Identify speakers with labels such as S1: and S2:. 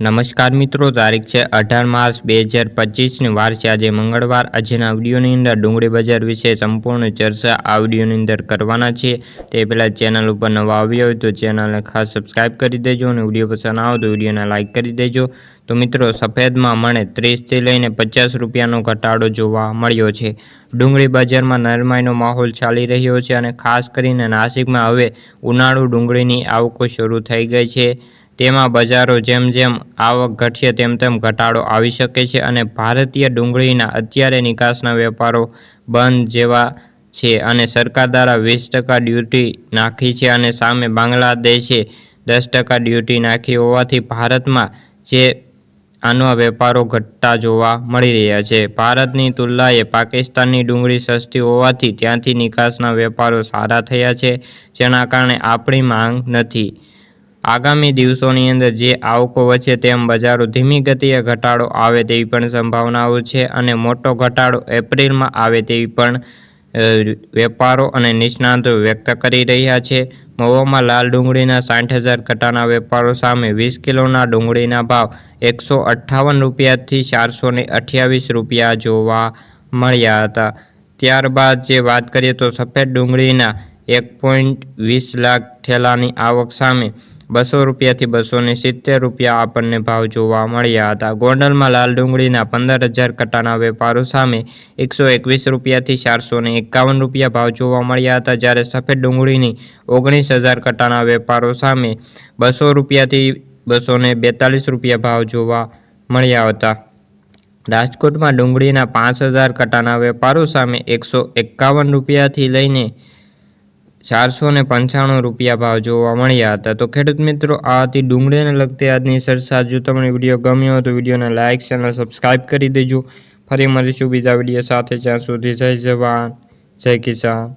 S1: નમસ્કાર મિત્રો, તારીખ છે અઢાર માર્ચ બે હજાર પચીસની વાર છે. આજે મંગળવાર. આજના વિડીયોની અંદર ડુંગળી બજાર વિશે સંપૂર્ણ ચર્ચા આ વિડીયોની અંદર કરવાના છે. તે પહેલાં ચેનલ ઉપર નવા આવ્યો હોય તો ચેનલને ખાસ સબસ્ક્રાઇબ કરી દેજો અને વીડિયો પસંદ આવે તો વિડીયોને લાઇક કરી દેજો. તો મિત્રો, સફેદમાં મને ત્રીસથી લઈને પચાસ રૂપિયાનો ઘટાડો જોવા મળ્યો છે. ડુંગળી બજારમાં નરમાઈનો માહોલ ચાલી રહ્યો છે અને ખાસ કરીને નાસિકમાં હવે ઉનાળુ ડુંગળીની આવકો શરૂ થઈ ગઈ છે. તેમાં બજારો જેમ જેમ આવક ઘટશે તેમ તેમ ઘટાડો આવી શકે છે અને ભારતીય ડુંગળીના અત્યારે નિકાસના વેપારો બંધ જેવા છે અને સરકાર દ્વારા વીસ ટકા ડ્યુટી નાખી છે અને સામે બાંગ્લાદેશે દસ ટકા ડ્યુટી નાખી હોવાથી ભારતમાં જે આનો વેપારો ઘટતા જોવા મળી રહ્યા છે. ભારતની તુલનાએ પાકિસ્તાનની ડુંગળી સસ્તી હોવાથી ત્યાંથી નિકાસના વેપારો સારા થયા છે, જેના કારણે આપણી માંગ નથી. આગામી દિવસોની અંદર જે આવકો વચ્ચે તેમ બજારો ધીમી ગતિએ ઘટાડો આવે તેવી પણ સંભાવનાઓ છે અને મોટો ઘટાડો એપ્રિલમાં આવે તેવી પણ વેપારો અને નિષ્ણાતો વ્યક્ત કરી રહ્યા છે. મહુવામાં લાલ ડુંગળીના સાઠ હજાર કટાના વેપારો સામે વીસ કિલોના ડુંગળીના ભાવ એકસો અઠ્ઠાવન રૂપિયાથી ચારસો ને અઠ્યાવીસ રૂપિયા જોવા મળ્યા હતા. ત્યારબાદ જે વાત કરીએ તો સફેદ ડુંગળીના એક પોઈન્ટ વીસ લાખ ઠેલાની આવક સામે બસો રૂપિયાથી બસો ને સિત્તેર રૂપિયા આપણને ભાવ જોવા મળ્યા હતા. ગોંડલમાં લાલ ડુંગળીના પંદર હજાર કટાના વેપારો સામે એકસો એકવીસ રૂપિયાથી ચારસો ને એકાવન રૂપિયા ભાવ જોવા મળ્યા હતા, જ્યારે સફેદ ડુંગળીની ઓગણીસ હજાર કટાના વેપારો સામે બસો રૂપિયાથી બસો ને બેતાલીસ રૂપિયા ભાવ જોવા મળ્યા હતા. રાજકોટમાં ડુંગળીના પાંચ હજાર કટાના વેપારો સામે એકસો એકાવન રૂપિયાથી લઈને ચારસો ને પંચાણું રૂપિયા ભાવ જોવા મળ્યા હતા. તો ખેડૂત મિત્રો, આ હતી ડુંગળીને લગતી આજની સરસાદ જો તમને વીડિયો ગમ્યો હોય તો વિડીયોને લાઇક, ચેનલ સબસ્ક્રાઇબ કરી દેજો. ફરી મળીશું બીજા વીડિયો સાથે. જ્યાં સુધી જય જવાન, જય કિસાન.